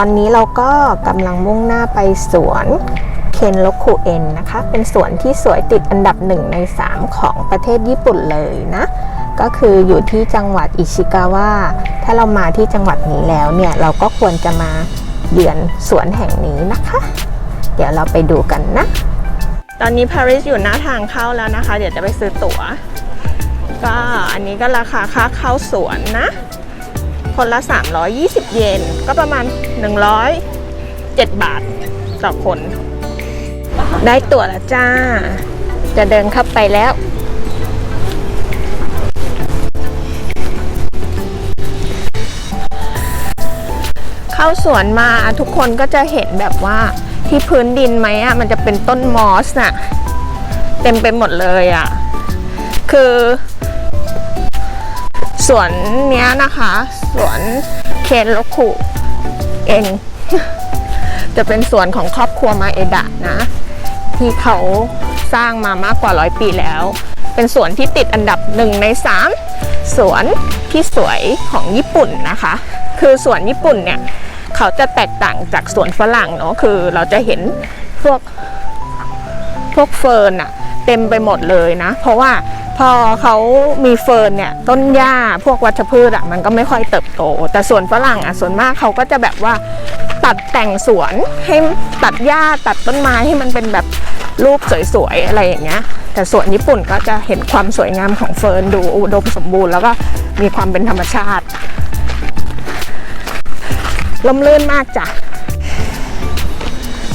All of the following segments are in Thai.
ตอนนี้เราก็กำลังมุ่งหน้าไปสวนเคนโรคุเอ็นนะคะ เป็นสวนที่สวยติดอันดับหนึ่งใน 3 ของประเทศญี่ปุ่นเลยนะ ก็คืออยู่ที่จังหวัดอิชิกาวะ ถ้าเรามาที่จังหวัดนี้แล้วเนี่ย เราก็ควรจะมาเยือนสวนแห่งนี้นะคะ เดี๋ยวเราไปดูกันนะ ตอนนี้ปารีสอยู่หน้าทางเข้าแล้วนะคะ เดี๋ยวจะไปซื้อตั๋ว ก็อันนี้ก็ราคาค่าเข้าสวนนะ คนละ 320 เยน ก็ประมาณ 107 บาทต่อคน ได้ตั๋วแล้วจ้า จะเดินเข้าไปแล้ว เข้าสวนมาทุกคนก็จะเห็นแบบว่าที่พื้นดินไหมอะ มันจะเป็นต้นมอสน่ะ เต็มไปหมดเลยอะ คือ สวนเนี้ยนะคะ สวนเคนโรคุเองจะเป็นสวนของครอบครัวมาเอดะนะ ที่เขาสร้างมามากกว่าร้อยปีแล้ว เป็นสวนที่ติดอันดับหนึ่งในสามสวนที่สวยของญี่ปุ่นนะคะ คือสวนญี่ปุ่นเนี่ยเขาจะแตกต่างจากสวนฝรั่งเนาะคือเราจะเห็นพวกพวกเฟิร์นอะเต็มไปหมดเลยนะ เพราะว่า พอเขามีเฟิร์นเนี่ยต้นหญ้าพวกวัชพืชอะมันก็ไม่ค่อยเติบโต แต่ส่วนฝรั่งอะส่วนมากเขาก็จะแบบว่าตัดแต่งสวนให้ตัดหญ้าตัดต้นไม้ให้มันเป็นแบบรูปสวยๆอะไรอย่างเงี้ย แต่ส่วนญี่ปุ่นก็จะเห็นความสวยงามของเฟิร์นดูอุดมสมบูรณ์แล้วก็มีความเป็นธรรมชาติลมลื่นมากจ้ะ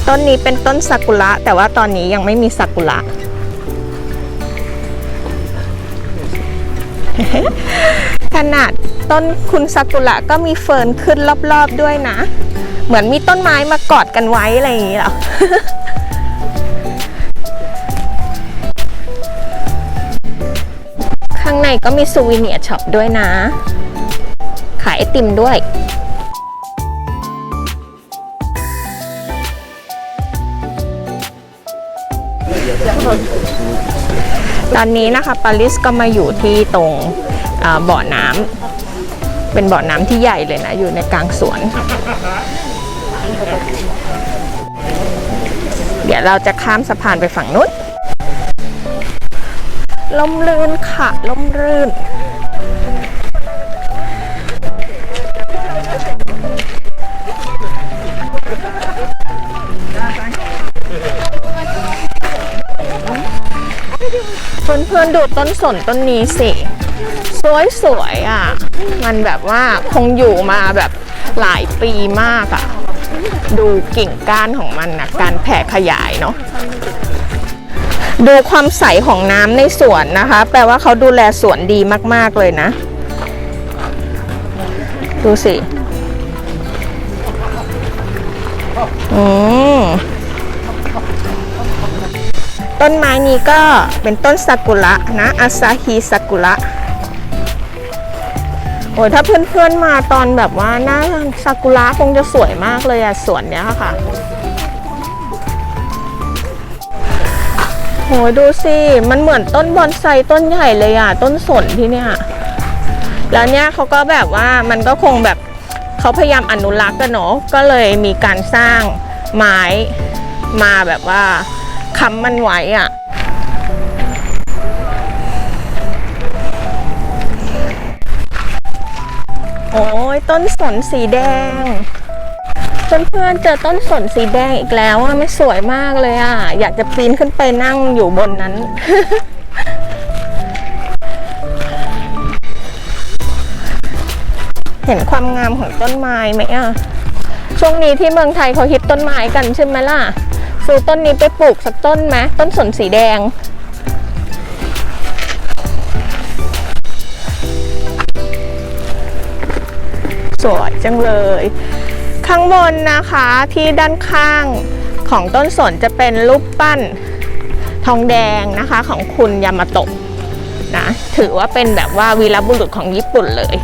ต้นนี้เป็นต้นซากุระแต่ว่าตอนนี้ยังไม่มีซากุระ ขนาดต้นคุณซากุระก็มีเฟิร์นขึ้นรอบๆด้วยนะ เหมือนมีต้นไม้มากอดกันไว้อะไรอย่างนี้หรอข้างในก็มีซูวิเนียร์ช็อปด้วยนะ ขายไอติมด้วย ตอนนี้นะคะปาริสก็มาอยู่ที่ตรงบ่อน้ำเป็นบ่อน้ำที่ใหญ่เลยนะ อยู่ในกลางสวน เดี๋ยวเราจะข้ามสะพานไปฝั่งนู้นลมลื่นค่ะลมรื่น เพื่อนๆดูต้นสนต้นนี้สิ สวยๆอะ มันแบบว่าคงอยู่มาแบบหลายปีมากอะ ดูกิ่งก้านของมันนะการแผ่ขยายเนาะดูความใสของน้ำในสวนนะคะ แปลว่าเขาดูแลสวนดีมาก ๆ เลยนะ ดูสิ อืม ต้นไม้นี้ก็เป็นต้นซากุระนะอาซาฮิซากุระโอ้ยถ้าเพื่อนๆมาตอนแบบว่าหน้าซากุระคงจะสวยมากเลยอะสวนเนี้ยค่ะโหยดูสิ มันเหมือนต้นบอนไซต้นใหญ่เลยอะต้นสนที่เนี่ย แล้วเนี่ยเขาก็แบบว่ามันก็คงแบบเขาพยายามอนุรักษ์กันเนาะก็เลยมีการสร้างไม้มาแบบว่า ค้ำมันไว้อะโอ้ยต้นสนสีแดงเพื่อนๆเจอต้นสนสีแดงอีกแล้วอะไม่สวยมากเลยอะ อยากจะปีนขึ้นไปนั่งอยู่บนนั้น เห็นความงามของต้นไม้ไหมอะช่วงนี้ที่เมืองไทยเขาฮิตต้นไม้กันใช่ไหมล่ะ ซื้อต้นนี้ไปปลูกสักต้นไหมต้นสนสีแดง สวยจังเลย ข้างบนนะคะที่ด้านข้างของต้นสนจะเป็นรูปปั้นทองแดงนะคะของคุณยามาโตะนะถือว่าเป็นแบบว่าวีรบุรุษของญี่ปุ่นเลย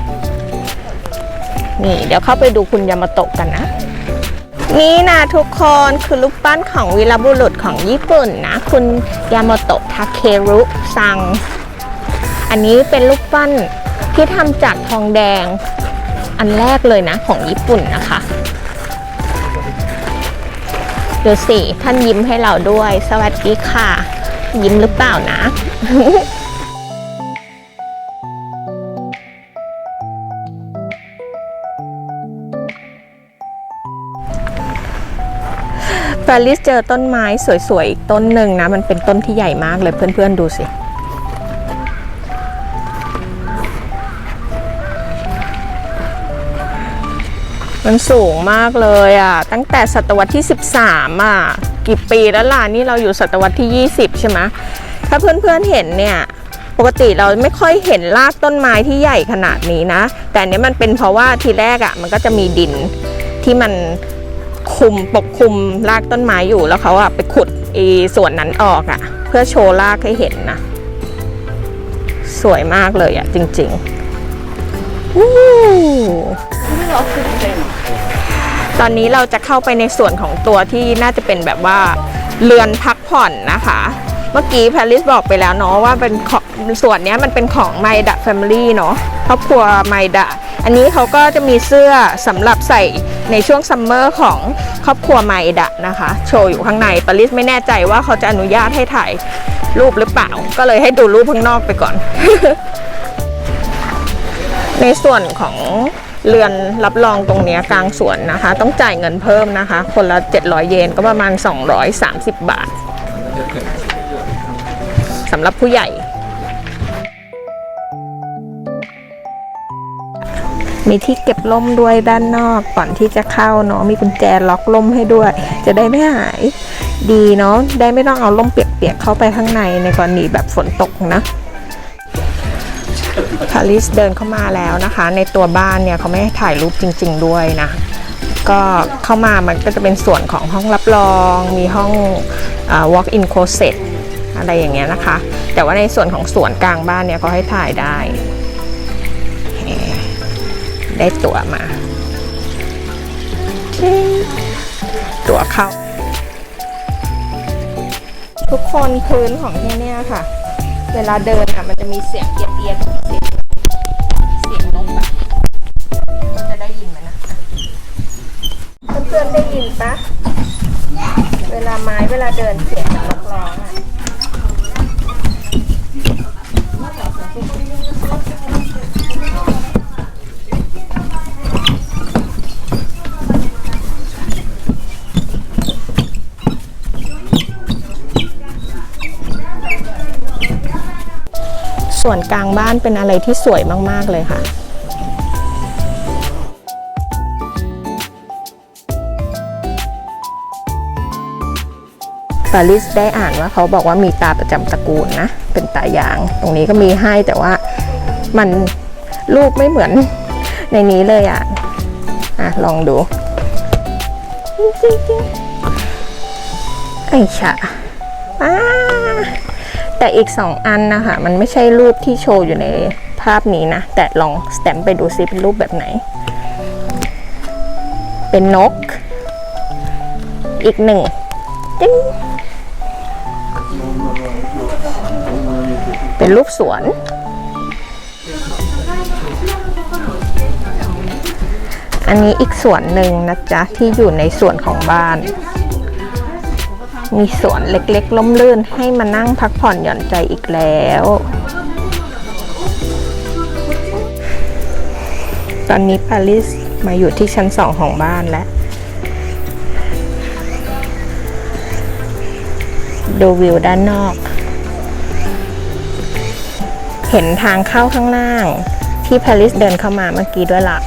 นี่เดี๋ยวเข้าไปดูคุณยามาโตะกันนะ นี่นะทุกคนคือรูปปั้นของวีรบุรุษของญี่ปุ่นนะ คุณยามาโตะทาเครุซัง อันนี้เป็นรูปปั้นที่ทำจากทองแดงอันแรกเลยนะของญี่ปุ่นนะคะดูสิท่านยิ้มให้เราด้วย สวัสดีค่ะ ยิ้มหรือเปล่านะ ฟาลิสเจอต้นไม้สวยๆอีกต้นหนึ่งนะ มันเป็นต้นที่ใหญ่มากเลยเพื่อนๆดูสิ มันสูงมากเลยอะ ตั้งแต่ศตวรรษที่ 13 อะ กี่ปีแล้วล่ะ นี่เราอยู่ศตวรรษที่ 20 ใช่ไหมถ้าเพื่อนๆเห็นเนี่ยปกติเราไม่ค่อยเห็นรากต้นไม้ที่ใหญ่ขนาดนี้นะ แต่เนี้ยมันเป็นเพราะว่าทีแรกอะมันก็จะมีดินที่มัน คุมปกคลุมรากต้นไม้อยู่แล้วเขาอะไปขุดไอีส่วนนั้นออกอะเพื่อโชว์รากให้เห็นนะสวยมากเลยอะจริงๆวู้ตอนนี้เราจะเข้าไปในส่วนของตัวที่น่าจะเป็นแบบว่าเรือนพักผ่อนนะคะ เมื่อกี้แพรลิสบอกไปแล้วเนาะว่าเป็นของส่วนนี้มันเป็นของไมดะแฟมิลี่เนาะครอบครัวไมดะ อันนี้เขาก็จะมีเสื้อสำหรับใส่ในช่วงซัมเมอร์ของครอบครัวไมดะนะคะ โชว์อยู่ข้างในปาริสไม่แน่ใจว่าเขาจะอนุญาตให้ถ่ายรูปหรือเปล่า ก็เลยให้ดูรูปข้างนอกไปก่อน ในส่วนของเรือนรับรองตรงนี้กลางสวนนะคะ ต้องจ่ายเงินเพิ่มนะคะ คนละ 700 เยนก็ประมาณ 230 บาทำหรับผู้ใหญ่ มีที่เก็บล่มด้วยด้านนอกก่อนที่จะเข้าเนาะมีกุญแจล็อกล่มให้ด้วย จะได้ไม่หายดีเนาะได้ไม่ต้องเอาล่มเปียกๆเข้าไปข้างในในกรณีแบบฝนตกนะพาริสเดินเข้ามาแล้วนะคะ ในตัวบ้านเนี่ยเขาไม่ให้ถ่ายรูปจริง ๆ ด้วยนะ ก็เข้ามามันก็จะเป็นส่วนของห้องรับรอง มีห้อง walk in closet อะไรอย่างเงี้ยนะคะ แต่ว่าในส่วนของสวนกลางบ้านเนี่ยเขาให้ถ่ายได้ ได้ตั๋วมาตั๋วเข้า ทุกคนพื้นของที่เนี่ยค่ะ เวลาเดินอะมันจะมีเสียงเอียดเอียดๆเสียงเสียงนกอะมันจะได้ยินไหมนะเพื่อนๆได้ยินปะเวลาไม้เวลาเดินเสียงนกร้องอะ ส่วนกลางบ้านเป็นอะไรที่สวยมาก ๆ เลยค่ะฟาริสได้อ่านว่าเขาบอกว่ามีตาประจำตระกูลนะ เป็นตายาง ตรงนี้ก็มีให้แต่ว่ามันรูปไม่เหมือนในนี้เลยอะ อะ ลองดูจริงๆไอ้ฉะอ่า แต่อีกสองอันนะคะมันไม่ใช่รูปที่โชว์อยู่ในภาพนี้นะ แต่ลองสแตมป์ไปดูซิเป็นรูปแบบไหน เป็นนก อีกหนึ่งจิ้งเป็นรูปสวน อันนี้อีกส่วนหนึ่งนะจ๊ะ ที่อยู่ในส่วนของบ้าน มีสวนเล็กๆ ล่มลื่นให้มานั่งพักผ่อนหย่อนใจอีกแล้ว ตอนนี้ปาริสมาอยู่ที่ชั้นสองของบ้านแล้ว ดูวิวด้านนอก เห็นทางเข้าข้างล่าง ที่พาริสเดินเข้ามาเมื่อกี้ด้วยละ่ะ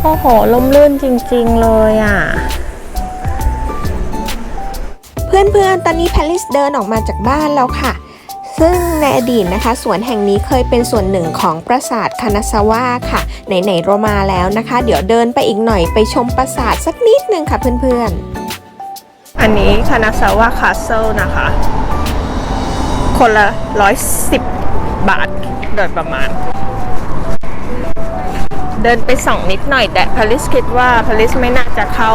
โอ้โหลมลื่นจริง ๆ เลยอะ พื่อนๆ ตอนนี้แพลิสเดินออกมาจากบ้านแล้วค่ะ ซึ่งในอดีตนะคะสวนแห่งนี้เคยเป็นส่วนหนึ่งของปราสาทคานาซาวะค่ะไหนๆเรามาแล้วนะคะ เดี๋ยวเดินไปอีกหน่อยไปชมปราสาทสักนิดนึงค่ะเพื่อนๆ อันนี้คานาซาวะคาสเซิลนะคะ คนละร้อยสิบบาทโดยประมาณ เดินไปส่องนิดหน่อยแต่พาริสคิดว่าพาริสไม่น่าจะเข้า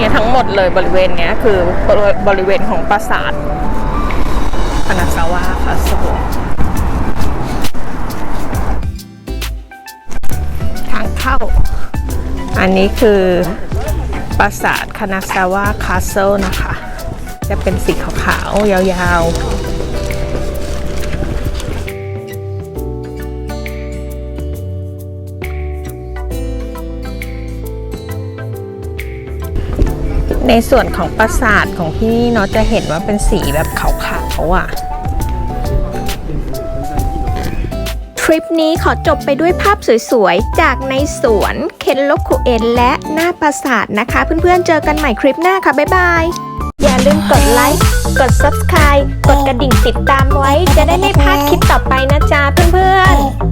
นี่ยทั้งหมดเลยบริเวณเนี้ยคือบริเวณของปราสาทคานาซาวาค่ะสวทางเข้า อันนี้คือปราสาทคานาซาวาคาสเซิลนะคะ จะเป็นสีขาวๆยาวๆ ในส่วนของปราสาทของที่นี่เนาะจะเห็นว่าเป็นสีแบบขาวๆอะทริปนี้ขอจบไปด้วยภาพสวยๆ จากในสวนเคนโลคุเอนและหน้าปราสาทนะคะ เพื่อนๆเจอกันใหม่คลิปหน้าค่ะ บ๊ายบาย อย่าลืมกดไลค์กด Subscribe กดกระดิ่งติดตามไว้ จะได้ไม่พลาดคลิปต่อไปนะจ๊ะเพื่อนๆ